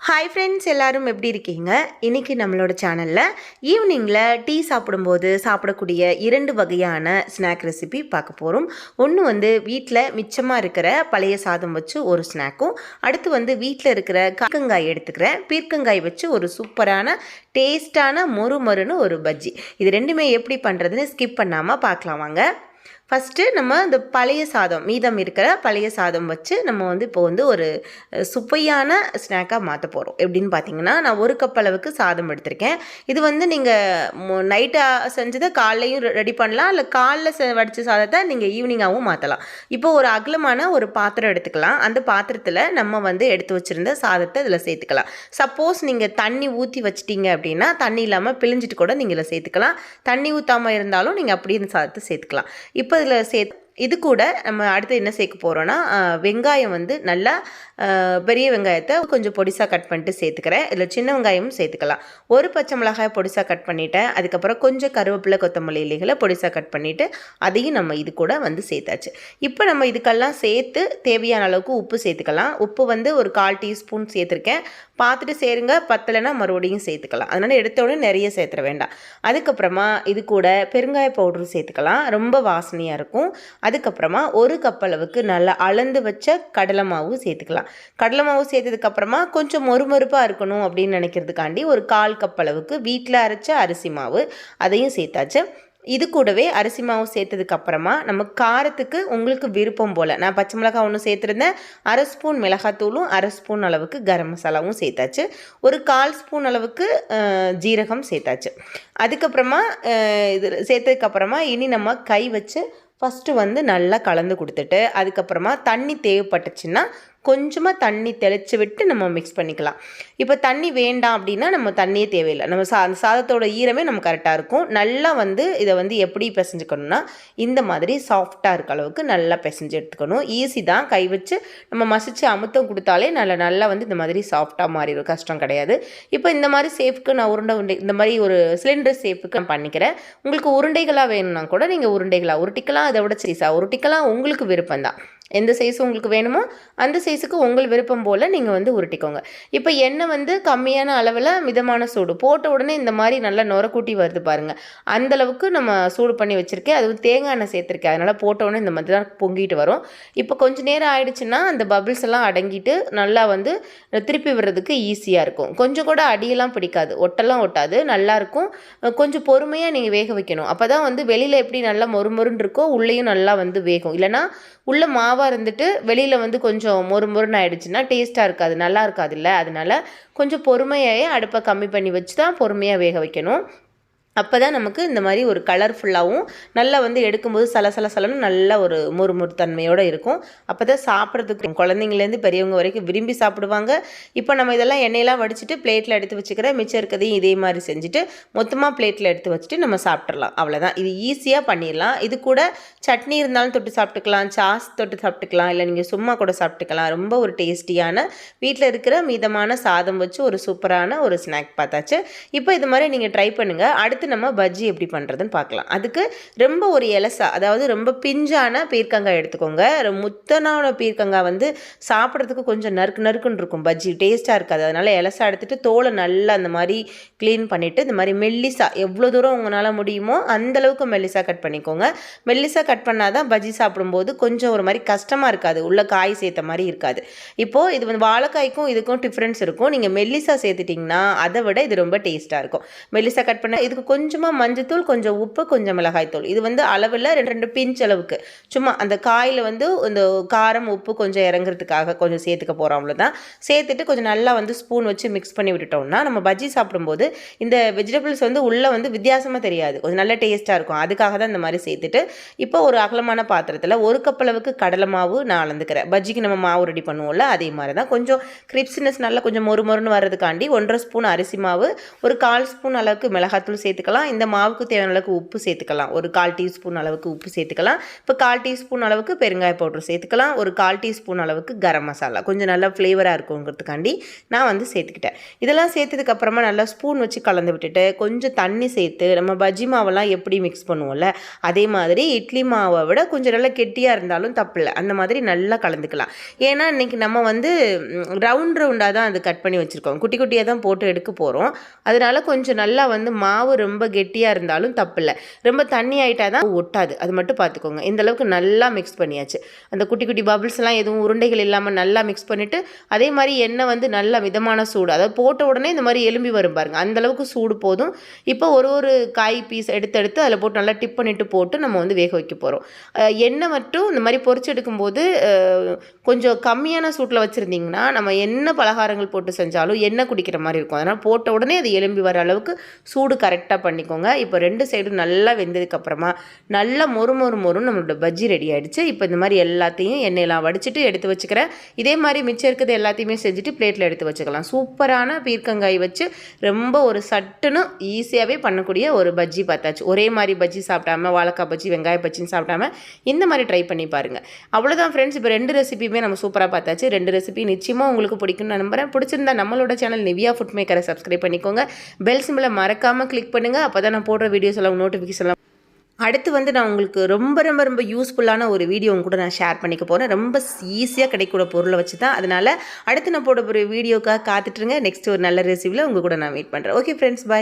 Hi friends எல்லோரும் எப்படி இருக்கீங்க? இன்றைக்கி நம்மளோட சேனலில் ஈவினிங்கில் டீ சாப்பிடும்போது சாப்பிடக்கூடிய இரண்டு வகையான ஸ்நாக் ரெசிபி பார்க்க போகிறோம் ஒன்று வந்து வீட்டில் மிச்சமாக இருக்கிற பழைய சாதம் வச்சு ஒரு ஸ்நாக்கும் அடுத்து வந்து வீட்டில் இருக்கிற கீர்க்கங்காய் எடுத்துக்கிறேன். பீர்க்கங்காய் வச்சு ஒரு சூப்பரான டேஸ்டான மொறு மொறுன்னு ஒரு பஜ்ஜி. இது ரெண்டுமே எப்படி பண்ணுறதுன்னு ஸ்கிப் பண்ணாமல் பார்க்கலாம் வாங்க. ஃபஸ்ட்டு நம்ம இந்த பழைய சாதம் மீதம் இருக்கிற பழைய சாதம் வச்சு நம்ம வந்து இப்போ வந்து ஒரு சுப்பையான ஸ்நாக்காக மாற்ற போகிறோம் எப்படின்னு பார்த்தீங்கன்னா நான் ஒரு கப் அளவுக்கு சாதம் எடுத்திருக்கேன். இது வந்து நீங்கள் நைட்டாக செஞ்சதை காலையும் ரெடி பண்ணலாம். இல்லை காலைல செ வடித்த சாதத்தை நீங்கள் ஈவினிங்காகவும் மாற்றலாம் இப்போ ஒரு அகலமான ஒரு பாத்திரம் எடுத்துக்கலாம். அந்த பாத்திரத்தில் நம்ம வந்து எடுத்து வச்சுருந்த சாதத்தை இதில் சேர்த்துக்கலாம். சப்போஸ் நீங்கள் தண்ணி ஊற்றி வச்சிட்டீங்க அப்படின்னா தண்ணி இல்லாமல் பிழிஞ்சிட்டு கூட நீங்கள் இதில் சேர்த்துக்கலாம். தண்ணி ஊற்றாமல் இருந்தாலும் நீங்கள் அப்படியே இந்த சாதத்தை சேர்த்துக்கலாம். இப்போ இதில் சே இது கூட நம்ம அடுத்து என்ன சேர்க்க போகிறோன்னா வெங்காயம் வந்து நல்லா பெரிய வெங்காயத்தை கொஞ்சம் பொடிசாக கட் பண்ணிட்டு சேர்த்துக்கிறேன். இதில் சின்ன வெங்காயமும் சேர்த்துக்கலாம். ஒரு பச்சை மிளகாய் பொடிசாக கட் பண்ணிட்டேன். அதுக்கப்புறம் கொஞ்சம் கருவேப்பிலை கொத்தமல்லி இலைகளை பொடிசாக கட் பண்ணிவிட்டு அதையும் நம்ம இது கூட வந்து சேர்த்தாச்சு. இப்போ நம்ம இதுக்கெல்லாம் சேர்த்து தேவையான அளவுக்கு உப்பு சேர்த்துக்கலாம். உப்பு வந்து ஒரு கால் டீஸ்பூன் சேர்த்துருக்கேன். பார்த்துட்டு சேருங்க பத்தலைன்னா மறுபடியும் சேர்த்துக்கலாம். அதனால் எடுத்த உடனே நிறைய சேர்த்துற வேண்டாம். அதுக்கப்புறமா இது கூட பெருங்காய பவுடர் சேர்த்துக்கலாம். ரொம்ப வாசனையாக இருக்கும். அதுக்கப்புறமா ஒரு கப் அளவுக்கு நல்லா அளந்து வச்ச கடலை மாவு சேர்த்துக்கலாம். கடலை மாவு சேர்த்ததுக்கப்புறமா கொஞ்சம் மொறுமொறுப்பாக இருக்கணும் அப்படின்னு நினைக்கிறதுக்காண்டி ஒரு கால் கப் அளவுக்கு வீட்டில் அரைச்ச அரிசி மாவு அதையும் சேர்த்தாச்சு. இது கூடவே அரிசி மாவு சேர்த்ததுக்கு அப்புறமா நம்ம காரத்துக்கு உங்களுக்கு விருப்பம் போல். நான் பச்சை மிளகாய் ஒன்று சேர்த்துருந்தேன். அரை ஸ்பூன் மிளகாத்தூளும் அரை ஸ்பூன் அளவுக்கு கரம் மசாலாவும் சேர்த்தாச்சு. ஒரு கால் ஸ்பூன் அளவுக்கு ஜீரகம் சேர்த்தாச்சு. அதுக்கப்புறமா இது சேர்த்ததுக்கப்புறமா இனி நம்ம கை வச்சு ஃபஸ்ட்டு வந்து நல்லா கலந்து கொடுத்துட்டு அதுக்கப்புறமா தண்ணி தேவைப்பட்டுச்சுன்னா கொஞ்சமாக தண்ணி தெளித்து விட்டு நம்ம மிக்ஸ் பண்ணிக்கலாம். இப்போ தண்ணி வேண்டாம் அப்படின்னா நம்ம தண்ணியே தேவையில்லை. நம்ம சா அந்த சாதத்தோட ஈரமே நம்ம கரெக்டாக இருக்கும். நல்லா வந்து இதை வந்து எப்படி பிசைஞ்சுக்கணும்னா இந்த மாதிரி சாஃப்டாக இருக்க அளவுக்கு நல்லா பிசைஞ்சு எடுத்துக்கணும். ஈஸி தான். கை வச்சு நம்ம மசிச்சு அமுத்தம் கொடுத்தாலே நல்லா நல்லா வந்து இந்த மாதிரி சாஃப்டாக மாறிடும். கஷ்டம் கிடையாது. இப்போ இந்த மாதிரி சேஃப்க்கு நான் உருண்டை உருண்டை இந்த மாதிரி ஒரு சிலிண்டர் சேஃப்க்கு நான் பண்ணிக்கிறேன். உங்களுக்கு உருண்டைகளாக வேணும்னா கூட நீங்கள் உருண்டைகளாக உருட்டிக்கலாம் அதை விட சீஸாக உருட்டிக்கலாம். உங்களுக்கு விருப்பம் தான் எந்த சைஸ் உங்களுக்கு வேணுமோ அந்த சைஸுக்கு உங்கள் விருப்பம் போல் நீங்கள் வந்து உருட்டிக்கோங்க. இப்போ எண்ணெய் வந்து கம்மியான அளவில் மிதமான சூடு. போட்ட உடனே இந்த மாதிரி நல்லா நுரக்கூட்டி வருது பாருங்கள் அந்தளவுக்கு நம்ம சூடு பண்ணி வச்சுருக்கேன். அதுவும் தேங்காய் எண்ணெய் சேர்த்துருக்கேன். அதனால் போட்ட உடனே இந்த மாதிரி தான் பொங்கிட்டு வரும். இப்போ கொஞ்சம் நேரம் ஆயிடுச்சுன்னா அந்த பபிள்ஸ் எல்லாம் அடங்கிட்டு நல்லா வந்து திருப்பி விடுறதுக்கு ஈஸியாக இருக்கும். கொஞ்சம் கூட அடியெல்லாம் பிடிக்காது. ஒட்டெல்லாம் ஒட்டாது. நல்லாயிருக்கும் கொஞ்சம் பொறுமையாக நீங்கள் வேக வைக்கணும். அப்போ தான் வந்து வெளியில் எப்படி நல்லா மொறுமொருன்னு இருக்கோ உள்ளேயும் நல்லா வந்து வேகும். இல்லைன்னா உள்ள மாவாக இருந்துட்டு வெளியில் வந்து கொஞ்சம் மொறு மொறுன்னு ஆயிடுச்சுன்னா டேஸ்ட்டாக இருக்காது நல்லா இருக்காதுல்ல. அதனால கொஞ்சம் பொறுமையாகவே அடுப்பை கம்மி பண்ணி வச்சு தான் பொறுமையாக வேக வைக்கணும். அப்போ தான் நமக்கு இந்த மாதிரி ஒரு கலர்ஃபுல்லாகவும் நல்லா வந்து எடுக்கும்போது சல சல சலன்னு நல்ல ஒரு முறுமுறு தன்மையோடு இருக்கும். அப்போ தான் சாப்பிட்றதுக்கு குழந்தைங்கலேருந்து பெரியவங்க வரைக்கும் விரும்பி சாப்பிடுவாங்க. இப்போ நம்ம இதெல்லாம் எண்ணெயெல்லாம் வடிச்சிட்டு பிளேட்டில் எடுத்து வச்சுக்கிற மிச்சம் இருக்கிறதையும் இதே மாதிரி செஞ்சுட்டு மொத்தமாக பிளேட்டில் எடுத்து வச்சுட்டு நம்ம சாப்பிட்றலாம் அவ்வளோதான் இது ஈஸியாக பண்ணிடலாம். இது கூட சட்னி இருந்தாலும் தொட்டு சாப்பிட்டுக்கலாம். சாஸ் தொட்டு சாப்பிட்டுக்கலாம். இல்லை நீங்கள் சும்மா கூட சாப்பிட்டுக்கலாம். ரொம்ப ஒரு டேஸ்டியான வீட்டில் இருக்கிற மீதமான சாதம் வச்சு ஒரு சூப்பரான ஒரு ஸ்நாக் பார்த்தாச்சு. இப்போ இது மாதிரி நீங்கள் ட்ரை பண்ணுங்கள் அடுத்து நம்ம பஜ்ஜி எப்படி பண்ணுறதுன்னு பார்க்கலாம். அதுக்கு ரொம்ப ஒரு எலசா அதாவது ரொம்ப பிஞ்சான பீர்க்கங்காய் எடுத்துக்கோங்க. முத்தனான பீர்க்கங்காய் வந்து சாப்பிட்றதுக்கு கொஞ்சம் நறுக்கு நறுக்குன்னு இருக்கும். பஜ்ஜி டேஸ்ட்டாக இருக்காது. அதனால் எலசா எடுத்துகிட்டு தோலை நல்லா அந்த மாதிரி க்ளீன் பண்ணிவிட்டு இந்த மாதிரி மெல்லிசா எவ்வளோ தூரம் உங்களால் முடியுமோ அந்த அளவுக்கு மெல்லிசா கட் பண்ணிக்கோங்க. மெல்லிசா கட் பண்ணால் தான் பஜ்ஜி சாப்பிடும்போது கொஞ்சம் ஒரு மாதிரி கஷ்டமாக இருக்காது. உள்ள காய் சேர்த்த மாதிரி இருக்காது. இப்போது இது வந்து வாழைக்காய்க்கும் இதுக்கும் டிஃப்ரென்ஸ் இருக்கும். நீங்கள் மெல்லிசா சேர்த்துட்டிங்கன்னா அதை விட இது ரொம்ப டேஸ்ட்டாக இருக்கும். மெல்லிசா கட் பண்ண இதுக்கு கொஞ்சமாக மஞ்சத்தூள் கொஞ்சம் உப்பு கொஞ்சம் மிளகாய்த்தூள். இது வந்து அளவில் ரெண்டு ரெண்டு பிஞ்ச் அளவுக்கு. சும்மா அந்த காயில் வந்து இந்த காரம் உப்பு கொஞ்சம் இறங்குறதுக்காக கொஞ்சம் சேர்த்துக்க போகிறோம் அவ்வளோதான் சேர்த்துட்டு கொஞ்சம் நல்லா வந்து ஸ்பூன் வச்சு மிக்ஸ் பண்ணி விட்டுட்டோம்னா நம்ம பஜ்ஜி சாப்பிடும்போது இந்த வெஜிடபிள்ஸ் வந்து உள்ளே வந்து வித்தியாசமாக தெரியாது. கொஞ்சம் நல்ல டேஸ்ட்டாக இருக்கும். அதுக்காக தான் இந்த மாதிரி சேர்த்துட்டு இப்போ ஒரு அகலமான பாத்திரத்தில் ஒரு கப் அளவுக்கு கடலை மாவு நான் அளந்துக்கிறேன். பஜ்ஜிக்கு நம்ம மாவு ரெடி பண்ணுவோம்ல அதே மாதிரி தான் கொஞ்சம் கிரிப்ஸ்னஸ் நல்லா கொஞ்சம் மொறு மொறுன்னு வர்றதுக்காண்டி ஒன்றரை ஸ்பூன் அரிசி மாவு ஒரு கால் ஸ்பூன் அளவுக்கு மிளகாத்தூள் சேர்த்து சேர்த்துக்கலாம். இந்த மாவுக்கு தேவையான அளவுக்கு உப்பு சேர்த்துக்கலாம். ஒரு கால் டீஸ்பூன் அளவுக்கு உப்பு சேர்த்துக்கலாம். இப்போ கால் டீஸ்பூன் அளவுக்கு பெருங்காய பவுடர் சேர்த்துக்கலாம். ஒரு கால் டீஸ்பூன் அளவுக்கு கரம் மசாலா. கொஞ்சம் நல்லா ஃப்ளேவராக இருக்குங்கிறதுக்காண்டி நான் வந்து சேர்த்துக்கிட்டேன். இதெல்லாம் சேர்த்ததுக்கப்புறமா நல்லா ஸ்பூன் வச்சு கலந்து விட்டுட்டு கொஞ்சம் தண்ணி சேர்த்து நம்ம பஜ்ஜி மாவெல்லாம் எப்படி மிக்ஸ் பண்ணுவோம்ல அதே மாதிரி இட்லி மாவை விட கொஞ்சம் நல்லா கெட்டியாக இருந்தாலும் தப்பில்லை. அந்த மாதிரி நல்லா கலந்துக்கலாம். ஏன்னா இன்றைக்கி நம்ம வந்து ரவுண்ட் ரவுண்டாக தான் அது கட் பண்ணி வச்சுருக்கோம். குட்டி குட்டியாக தான் போட்டு எடுக்க போகிறோம் அதனால கொஞ்சம் நல்லா வந்து மாவு ரொம்ப கெட்டியாக இருந்தாலும் தப்பில்லை. ரொம்ப தண்ணி ஆகிட்டா தான் ஒட்டாது. அது மட்டும் பார்த்துக்கோங்க இந்தளவுக்கு நல்லா மிக்ஸ் பண்ணியாச்சு. அந்த குட்டி குட்டி பபிள்ஸ்லாம் எதுவும் உருண்டைகள் இல்லாமல் நல்லா மிக்ஸ் பண்ணிவிட்டு அதே மாதிரி எண்ணெய் வந்து நல்ல மிதமான சூடு. அதாவது போட்ட உடனே இந்த மாதிரி எலும்பி வரும் பாருங்கள் அந்த அளவுக்கு சூடு போதும். இப்போ ஒரு ஒரு காய் பீஸ் எடுத்து எடுத்து அதில் போட்டு நல்லா டிப் பண்ணிட்டு போட்டு நம்ம வந்து வேக வைக்க போகிறோம் எண்ணெய் மட்டும் இந்த மாதிரி பொறிச்சு எடுக்கும்போது கொஞ்சம் கம்மியான சூட்டில் வச்சுருந்தீங்கன்னா நம்ம என்ன பலகாரங்கள் போட்டு செஞ்சாலும் எண்ணெய் குடிக்கிற மாதிரி இருக்கும். அதனால் போட்ட உடனே அது எலும்பி வர அளவுக்கு சூடு கரெக்டாக பண்ணிக்கோங்க. இப்போ ரெண்டு சைடும் நல்லா வெந்ததுக்கப்புறமா நல்லா மொறு மொறு மொறுன்னு நம்மளோட பஜ்ஜி ரெடி ஆகிடுச்சு இப்போ இந்த மாதிரி எல்லாத்தையும் எண்ணெயெல்லாம் வடிச்சிட்டு எடுத்து வச்சுக்கிறேன். இதே மாதிரி மிச்சம் இருக்கிறது எல்லாத்தையுமே செஞ்சுட்டு பிளேட்டில் எடுத்து வச்சுக்கலாம். சூப்பரான பீர்க்கங்காய் வச்சு ரொம்ப ஒரு சட்டுன்னு ஈஸியாகவே பண்ணக்கூடிய ஒரு பஜ்ஜி பார்த்தாச்சு. ஒரே மாதிரி பஜ்ஜி சாப்பிடாம வாழைக்காய் பஜ்ஜி வெங்காய பஜ்ஜின்னு சாப்பிடாம இந்த மாதிரி ட்ரை பண்ணி பாருங்கள் அவ்வளோதான் ஃப்ரெண்ட்ஸ் இப்போ ரெண்டு ரெசிபியுமே நம்ம சூப்பராக பார்த்தாச்சு. ரெண்டு ரெசிபி நிச்சயமாக உங்களுக்கு பிடிக்கும்னு நம்புகிறேன் நம்புறேன். பிடிச்சிருந்தா நம்மளோட சேனல் நிவியா ஃபுட் மேக்கரை சப்ஸ்கிரைப் பண்ணிக்கோங்க. பெல் சிம்பிளை மறக்காமல் கிளிக் பண்ணுங்கள் அப்போ தான் நான் போடுற வீடியோஸ் எல்லாம் நோட்டிஃபிகேஷன் எல்லாம். அடுத்து வந்து நான் உங்களுக்கு ரொம்ப ரொம்ப ரொம்ப யூஸ்ஃபுல்லான ஒரு வீடியோ உங்க கூட நான் ஷேர் பண்ணிக்க போகிறேன் ரொம்ப ஈஸியாக கிடைக்கூட பொருளை வச்சு தான் அதனால் அடுத்து நான் போட போகிற வீடியோக்காக காத்துட்ருங்க நெக்ஸ்ட் ஒரு நல்ல ரெசிபியில் உங்கள் கூட நான் வெயிட் பண்ணுறேன் ஓகே ஃப்ரெண்ட்ஸ் பாய்